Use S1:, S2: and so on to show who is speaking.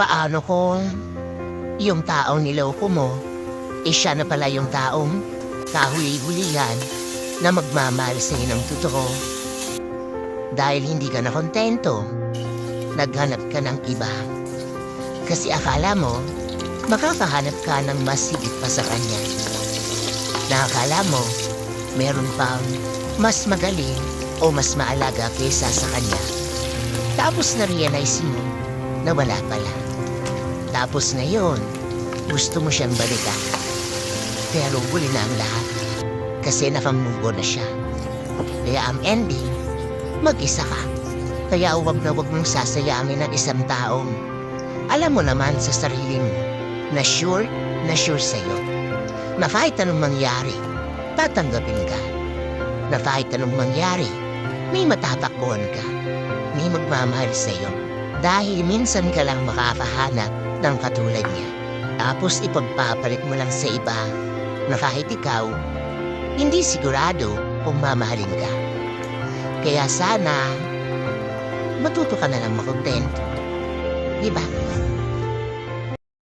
S1: paano kung yung taong niloko mo, eh siya na pala yung taong kahuli-hulihan na magmamahal sa'yo ng totoo? Dahil hindi ka na kontento, naghanap ka ng iba. Kasi akala mo, makakahanap ka ng mas higit pa sa kanya. Nakakala mo, meron pang mas magaling o mas maalaga kaysa sa kanya. Tapos na-realize mo na wala pala. Tapos ngayon, gusto mo siyang balikan. Pero huli na ang lahat kasi nakamugo na siya. Kaya ang ending, mag-isa ka. Kaya huwag na huwag mong sasayamin ng isang taong alam mo naman sa sarili mo na sure na sure sa'yo. Na kahit anong mangyari, tatanggapin ka. Na kahit anong mangyari, may matatakbuhan ka. May magmamahal sa'yo. Dahil minsan ka lang makakahanap ng katulad niya. Tapos ipagpapalit mo lang sa iba na kahit ikaw, hindi sigurado kung mamahalin ka. Kaya sana, matuto ka na lang makontento. Di ba?